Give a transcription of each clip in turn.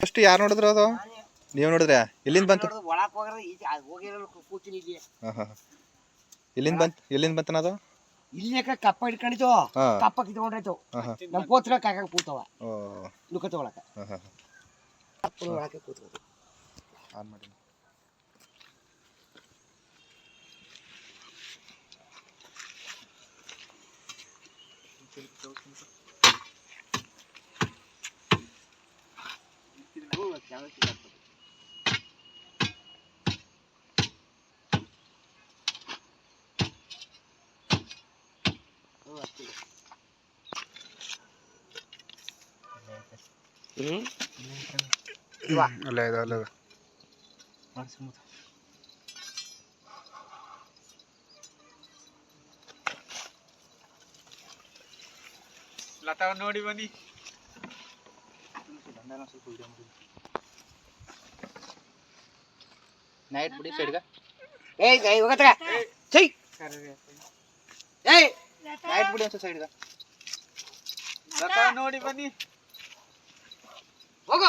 First ಯಾರು ನೋಡಿದ್ರು ಅದು? ನೀವು ನೋಡಿದ್ರೆ? ಎಲ್ಲಿಂದ ಬಂತು? ಒಳಕ್ ಹೋಗಿರೋದು ಈಚೆ ಅದ್ ಹೋಗಿರಲ್ಲ ಕೂತೀನಿ ಇಲ್ಲಿ. ಹಾಂ ಹಾಂ ಎಲ್ಲಿಂದ ಬಂತು ಎಲ್ಲಿಂದ ಬಂತನ ಅದು? ಇಲ್ಲಿ ಕಪ್ಪ ಹಿಡ್ಕೊಂಡಿತ್ತು ಹಾ. ಕಪ್ಪ ಕಿತ್ಕೊಂಡಾಯ್ತು ಹಾಂ ಹಾಂ. ನಮ್ ಕೂತ್ರ ಕಾಕ ಕೂತವ. ಓ. ಹಾಂ ಹಾಂ ಒಳಕ್ಕೆ ಕೂತ್ಕೊಂಡು ಆನ್ ಮಾಡಿ. ಹ್ಮ್ ಅಲ್ಲೇ ಇದೆ ಅಲ್ಲೇ ಇದೆ ಲತಾ ನೋಡಿ ಬನ್ನಿ ನೈಟ್ ಬಿಡಿ ಸೈಡ್ಗ ಏಯ್ ಗೈ ಹೋಗತ್ತ ಛೈ ಏಯ್ ನೈಟ್ ಬಿಡಿ ಅಂತ ಸೈಡ್ಗ ನೋಡಿ ಬನ್ನಿ ಹೋಗೋ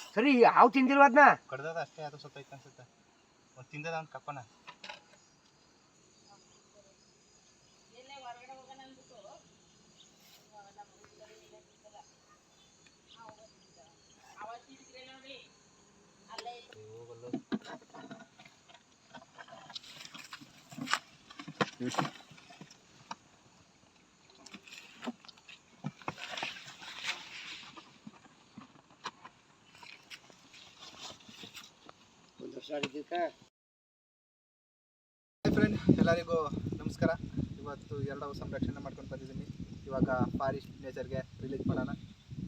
ಸರಿ ಯಾವ ತಿಂದಿಲ್ವ ಅದನ್ನ ಕಡ್ದದ ಅಷ್ಟೇ ಅದು ಸತ್ತೈತೆ ಅನ್ಸುತ್ತೆ. ಒಂದು ತಿಂದದ ಒಂದು ಕಪ್ಪನ. ಒಂದು ಆಗಿದ್ದಕ್ಕ ಫ್ರೆಂಡ್ ಎಲ್ಲರಿಗೂ ನಮಸ್ಕಾರ. ಇವತ್ತು ಎರಡು ಸಂರಕ್ಷಣೆ ಮಾಡ್ಕೊಂಡು ಬಂದಿದ್ದೀನಿ. ಇವಾಗ ಫಾರೆಸ್ಟ್ ನೇಚರ್ಗೆ ರಿಲೀಸ್ ಮಾಡೋಣ.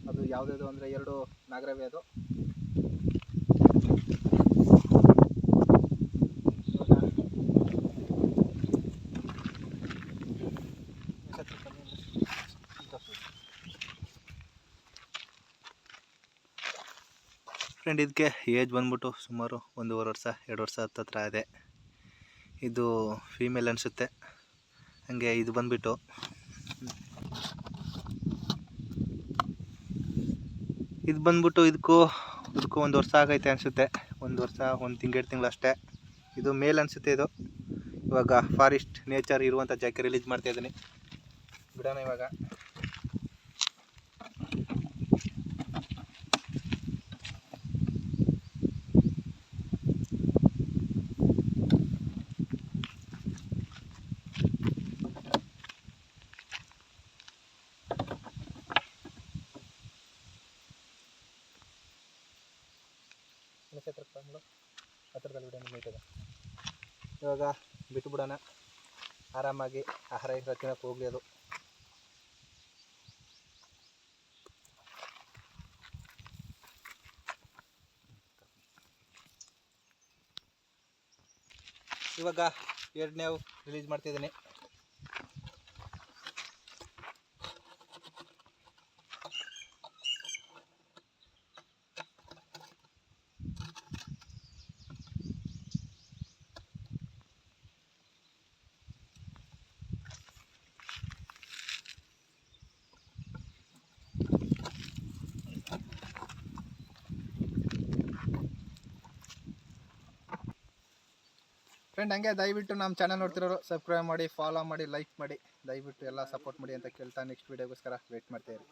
ಅದು ಯಾವುದ್ಯಾವುದು ಅಂದರೆ ಎರಡು ನಾಗರವೇ ಅದು. ಫ್ರೆಂಡ್ ಇದಕ್ಕೆ ಏಜ್ ಬಂದ್ಬಿಟ್ಟು ಸುಮಾರು ಒಂದೂವರೆ ವರ್ಷ, ಎರಡು ವರ್ಷ ಹತ್ತತ್ರ ಇದೆ ಇದು ಫೀಮೇಲ್ ಅನಿಸುತ್ತೆ. ಹಾಗೆ ಇದು ಬಂದ್ಬಿಟ್ಟು. ಇದು ಬಂದ್ಬಿಟ್ಟು ಇದಕ್ಕೂ ಇದಕ್ಕೂ ಒಂದು ವರ್ಷ ಆಗೈತೆ ಅನಿಸುತ್ತೆ. ಒಂದು ವರ್ಷ, ಒಂದು ತಿಂಗಳು ತಿಂಗಳು ಅಷ್ಟೇ. ಇದು ಮೇಲ್ ಅನಿಸುತ್ತೆ ಇದು. ಇವಾಗ ಫಾರೆಸ್ಟ್ ನೇಚರ್ ಇರುವಂಥ ಜಾಗಕ್ಕೆ ರಿಲೀಸ್ ಮಾಡ್ತಾ ಇದ್ದೀನಿ ಬಿಡೋಣ ಇವಾಗ. ಹತ್ರಕ್ಕೆ ಬಂದು ಹತ್ರದಲ್ಲಿ ಬಿಡೋಣ ನೀಟಾಗ ಇವಾಗ ಬಿಟ್ಟು ಬಿಡೋಣ ಆರಾಮಾಗಿ ಆಹಾರ ಇರೋ ತಿನ್ನೋಕೆ ಹೋಗಲಿ ಅದು. ಇವಾಗ ಎರಡನೇ ರಿಲೀಸ್ ಮಾಡ್ತಿದ್ದೀನಿ. ಫ್ರೆಂಡ್ ಹಂಗೆ ದಯವಿಟ್ಟು ನಮ್ಮ ಚಾನಲ್ ನೋಡ್ತಿರೋರು ಸಬ್ಸ್ಕ್ರೈಬ್ ಮಾಡಿ ಫಾಲೋ ಮಾಡಿ ಲೈಕ್ ಮಾಡಿ, ದಯವಿಟ್ಟು ಎಲ್ಲ ಸಪೋರ್ಟ್ ಮಾಡಿ ಅಂತ ಕೇಳ್ತಾ ನೆಕ್ಸ್ಟ್ ವೀಡಿಯೋಗೋಸ್ಕರ ವೇಟ್ ಮಾಡ್ತಾ ಇರಿ.